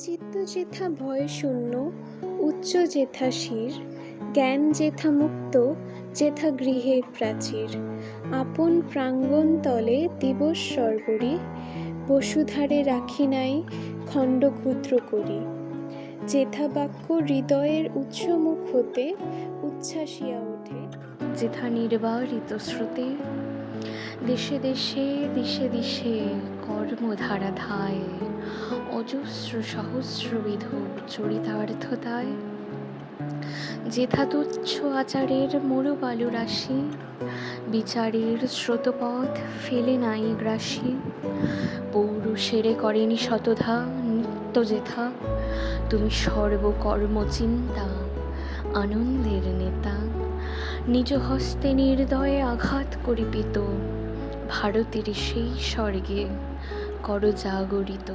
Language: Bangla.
চিত্ত যেথা ভয় শূন্য উচ্চ যেথা শির, জ্ঞান যেথা মুক্ত, যেথা গৃহের প্রাচীর। আপন প্রাঙ্গণ তলে দিবস সর্বরি, বসুধারে রাখি নাই খণ্ড ক্ষুদ্র করি। যেথা বাক্য হৃদয়ের উচ্চমুখ হতে উচ্ছ্বাসিয়া ওঠে। যেথা নির্বাহ স্রোতে দেশে দেশে, দিশে দিশে কর্মধারা ধায়। অজস্র সহস্রবিধ চরিতার্থতায়। যেথা তুচ্ছ আচারের মরু বালু রাশি বিচারের স্রোতপথ ফেলে নাই গ্রাসী। পৌরুষেরে করেনি শতধা, নিত্য যেথা। তুমি সর্বকর্ম চিন্তা আনন্দের নেতা। নিজ হস্তে নির্দয়ে আঘাত করিপিত, ভারতের সেই স্বর্গে কর জাগরিত